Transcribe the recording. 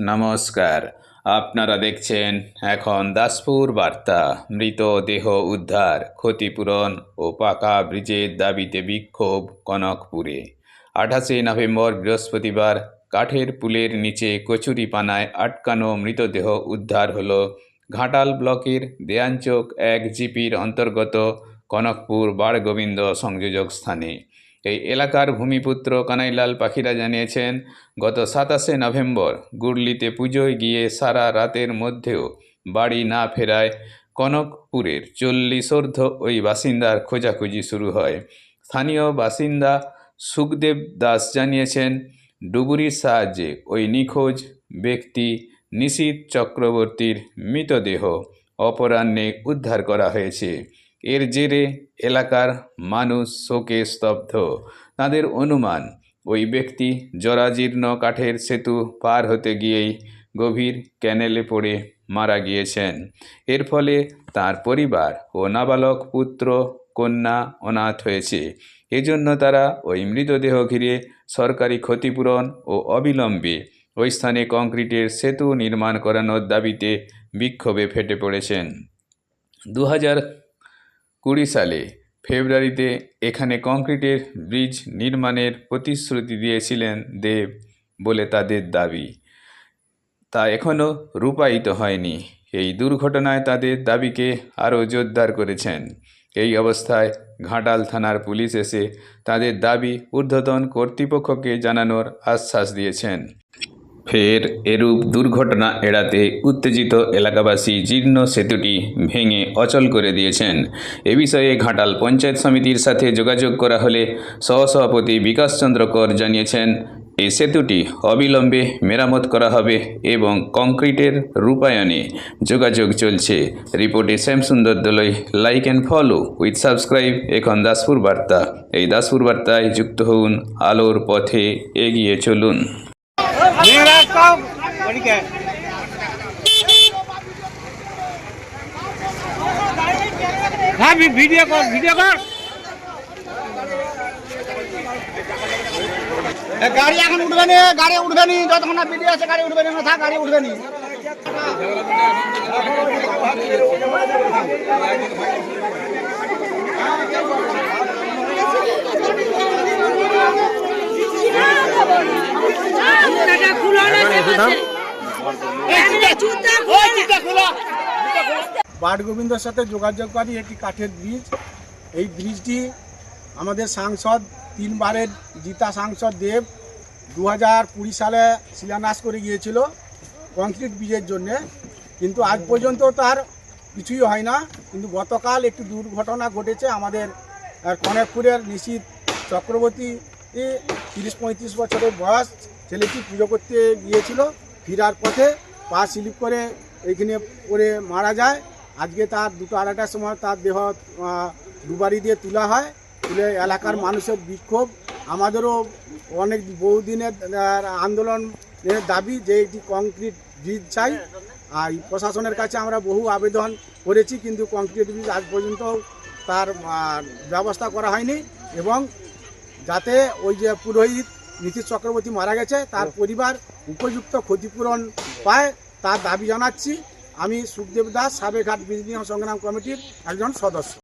নমস্কার। আপনারা দেখছেন এখন দাসপুর বার্তা। মৃতদেহ উদ্ধার, ক্ষতিপূরণ ও পাকা ব্রিজের দাবিতে বিক্ষোভ কনকপুরে। আঠাশে নভেম্বর বৃহস্পতিবার কাঠের পুলের নিচে কচুরিপানায় আটকানো মৃতদেহ উদ্ধার হলো ঘাটাল ব্লকের দেয়ানচোক এক জিপির অন্তর্গত কনকপুর বাড়গোবিন্দ সংযোজক স্থানে। এই এলাকার ভূমিপুত্র কানাইলাল পাখিরা জানিয়েছেন, গত সাতাশে নভেম্বর গুড়লিতে পুজোয় গিয়ে সারা রাতের মধ্যেও বাড়ি না ফেরায় কনকপুরের চল্লিশোর্ধ ওই বাসিন্দার খোঁজাখুঁজি শুরু হয়। স্থানীয় বাসিন্দা সুখদেব দাস জানিয়েছেন, ডুবুরির সাহায্যে ওই নিখোঁজ ব্যক্তি নিশীত চক্রবর্তীর মৃতদেহ অপরাহ্নে উদ্ধার করা হয়েছে। এর জেরে এলাকার মানুষ শোকে স্তব্ধ। তাদের অনুমান, ওই ব্যক্তি জরাজীর্ণ কাঠের সেতু পার হতে গিয়েই গভীর ক্যানেলে পড়ে মারা গিয়েছেন। এর ফলে তার পরিবার ও নাবালক পুত্র, কন্যা অনাথ হয়েছে। এজন্য তারা ওই মৃতদেহ ঘিরে সরকারি ক্ষতিপূরণ ও অবিলম্বে ওই স্থানে কংক্রিটের সেতু নির্মাণ করানোর দাবিতে বিক্ষোভে ফেটে পড়েছেন। দু হাজার কুড়ি সালে ফেব্রুয়ারিতে এখানে কংক্রিটের ব্রিজ নির্মাণের প্রতিশ্রুতি দিয়েছিলেন দেব বলে তাদের দাবি। তা এখনও রূপায়িত হয়নি। এই দুর্ঘটনায় তাদের দাবিকে আরও জোরদার করেছেন। এই অবস্থায় ঘাটাল থানার পুলিশ এসে তাদের দাবি ঊর্ধ্বতন কর্তৃপক্ষকে জানানোর আশ্বাস দিয়েছেন। ফের এরূপ দুর্ঘটনা এড়াতে উত্তেজিত এলাকাবাসী জীর্ণ সেতুটি ভেঙে অচল করে দিয়েছেন। এ বিষয়ে ঘাটাল পঞ্চায়েত সমিতির সাথে যোগাযোগ করা হলে সহসভাপতি বিকাশচন্দ্র কর জানিয়েছেন এই সেতুটি অবিলম্বে মেরামত করা হবে এবং কংক্রিটের রূপায়ণে যোগাযোগ চলছে। রিপোর্টে Shyamsundar Dolui, like and follow with subscribe. এখন দাসপুর বার্তা। এই দাসপুর বার্তায় যুক্ত হন আলোর পথে এগিয়ে চলুন। કામ વળી કે હા વિડીયો કોલ વિડીયો કોલ গাড়ি এখন উঠবে না, গাড়ি উঠবে নি, যতক্ষণ না ভিডিও আছে, গাড়ি উঠবে না থাক, গাড়ি উঠবে নি। বাট গোবিন্দর সাথে যোগাযোগকারী একটি কাঠের ব্রিজ। এই ব্রিজটি আমাদের সাংসদ তিনবারের জিতা সাংসদ দেব দু হাজার কুড়ি সালে শিলান্যাস করে গিয়েছিল কংক্রিট ব্রিজের জন্যে। কিন্তু আজ পর্যন্ত তার কিছুই হয় না। কিন্তু গতকাল একটি দুর্ঘটনা ঘটেছে আমাদের কনেকপুরের নিশীত চক্রবর্তী তিরিশ পঁয়ত্রিশ বছরের বয়স। ছেলেটি পুজো করতে গিয়েছিল ফেরার পথে পা স্লিপ করে এইখানে পড়ে মারা যায়। আজকে তার দুটো আড়াইটার সময় তার দেহ দুবারি দিয়ে তোলা হয়। তুলে এলাকার মানুষের বিক্ষোভ। আমাদেরও অনেক বহুদিনের আহ, আন্দোলনের দাবি যে একটি কংক্রিট ব্রিজ চাই। আর প্রশাসনের কাছে আমরা বহু আবেদন করেছি কিন্তু কংক্রিট ব্রিজ আজ পর্যন্ত তার ব্যবস্থা করা হয়নি। এবং যাতে ওই যে পুরোহিত নীতিশ চক্রবর্তী মারা গেছে, তার পরিবার উপযুক্ত ক্ষতিপূরণ পায়, তার দাবি জানাচ্ছি। আমি সুখদেব দাস সাবেঘাট হাট সংগ্রাম কমিটির একজন সদস্য।